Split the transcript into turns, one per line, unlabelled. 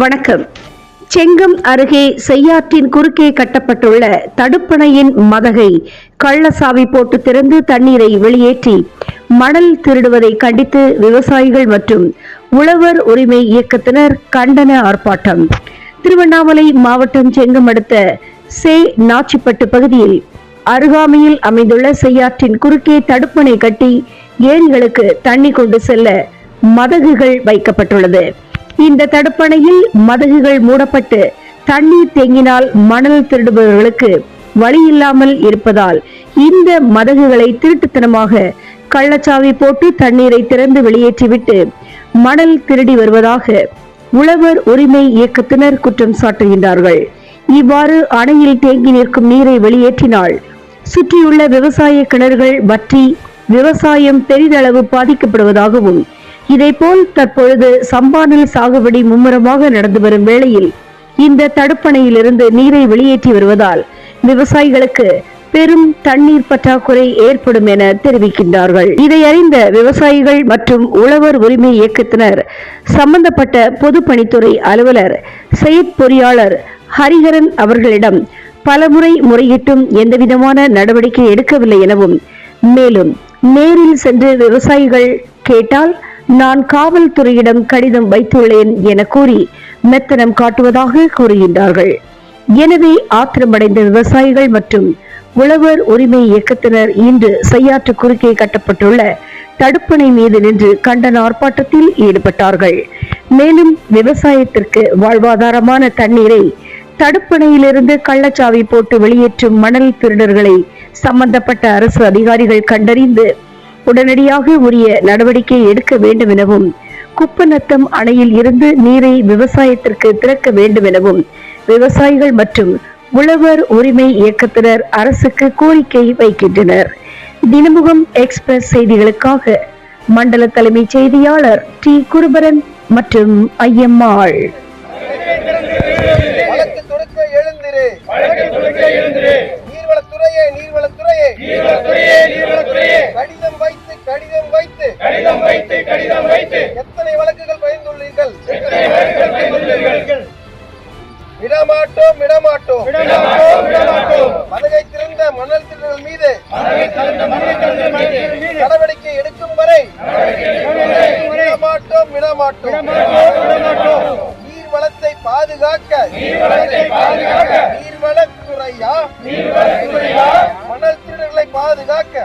வணக்கம். செங்கம் அருகே செய்யாற்றின் குறுக்கே கட்டப்பட்டுள்ள தடுப்பணையின் மதகை கள்ளசாவி போட்டு திறந்து தண்ணீரை வெளியேற்றி மணல் திருடுவதை கண்டித்து விவசாயிகள் மற்றும் உழவர் உரிமை இயக்கத்தினர் கண்டன ஆர்ப்பாட்டம். திருவண்ணாமலை மாவட்டம் செங்கம் அடுத்த சே நாச்சிப்பட்டு பகுதியில் அருகாமையில் அமைந்துள்ள செய்யாற்றின் குறுக்கே தடுப்பணை கட்டி ஏரிகளுக்கு தண்ணி கொண்டு செல்ல மதகுகள் வைக்கப்பட்டுள்ளது. இந்த தடுப்பணையில் மதகுகள் மூடப்பட்டு தண்ணீர் தேங்கினால் மணல் திருடுபவர்களுக்கு வழி இல்லாமல் இருப்பதால் இந்த மதகுகளை திருட்டுத்தனமாக கள்ளச்சாவி போட்டு தண்ணீரை திறந்து வெளியேற்றிவிட்டு மணல் திருடி வருவதாக உழவர் உரிமை இயக்கத்தினர் குற்றம் சாட்டுகின்றார்கள். இவ்வாறு அணையில் தேங்கி நிற்கும் நீரை வெளியேற்றினால் சுற்றியுள்ள விவசாய கிணறுகள் வற்றி விவசாயம் பெரிதளவு பாதிக்கப்படுவதாகவும் இதேபோல் தற்பொழுது சம்பானல் சாகுபடி மும்முரமாக நடந்து வரும் வேளையில் இந்த தடுப்பணையிலிருந்து நீரை வெளியேற்றி வருவதால் விவசாயிகளுக்கு பெரும் தண்ணீர் பற்றாக்குறை ஏற்படும் என தெரிவிக்கின்றார்கள். இதை அறிந்த விவசாயிகள் மற்றும் உழவர் உரிமை இயக்கத்தினர் சம்பந்தப்பட்ட பொதுப்பணித்துறை அலுவலர் செயற்பொறியாளர் ஹரிஹரன் அவர்களிடம் பலமுறை முறையிட்டும் எந்தவிதமான நடவடிக்கை எடுக்கவில்லை எனவும் மேலும் நேரில் சென்று விவசாயிகள் கேட்டால் நான் காவல்துறையிடம் கடிதம் வைத்துள்ளேன் என கூறி மெத்தனம் காட்டுவதாக கூறுகின்றார்கள். எனவே ஆத்திரமடைந்த விவசாயிகள் மற்றும் உழவர் உரிமை இயக்கத்தினர் இன்று செய்யாற்று குறுக்கே கட்டப்பட்டுள்ள தடுப்பணை மீது நின்று கண்டன ஆர்ப்பாட்டத்தில் ஈடுபட்டார்கள். மேலும் விவசாயத்திற்கு வாழ்வாதாரமான தண்ணீரை தடுப்பணையிலிருந்து கள்ளச்சாவி போட்டு வெளியேற்றும் மணல் திருடர்களை சம்பந்தப்பட்ட அரசு அதிகாரிகள் கண்டறிந்து உடனடியாக உரிய நடவடிக்கை எடுக்க வேண்டும் எனவும் குப்பநத்தம் அணையில் இருந்து நீரை விவசாயத்திற்கு திறக்க வேண்டும் எனவும் விவசாயிகள் மற்றும் உழவர் உரிமை இயக்கத்தினர் அரசுக்கு கோரிக்கை வைக்கின்றனர். தினமுகம் எக்ஸ்பிரஸ் செய்திகளுக்காக மண்டல தலைமைச் செய்தியாளர் டி. குருபரன் மற்றும் ஐயம்மாள்.
எழுந்திரு. நீர்வளத்துறையே நீர்வளத்துறையே. கடிதம் வைத்து கடிதம் வைத்து. எத்தனை வழக்குகள் பயந்துள்ளீர்கள்
எத்தனை வழக்குகள் கைதுள்ளீர்கள்?
விடமாட்டோம் விடமாட்டோம்.
விடமாட்டோம், விடமாட்டோம்.
மதகை திறந்த மணல் திருடர்கள் மீது. நடவடிக்கை எடுக்கும் வரை. விடமாட்டோம் விடமாட்டோம்.
நீர்வளத்தை பாதுகாக்க.
நீர்வளத்துறையா? மணல் திருடர்களை
பாதுகாக்க.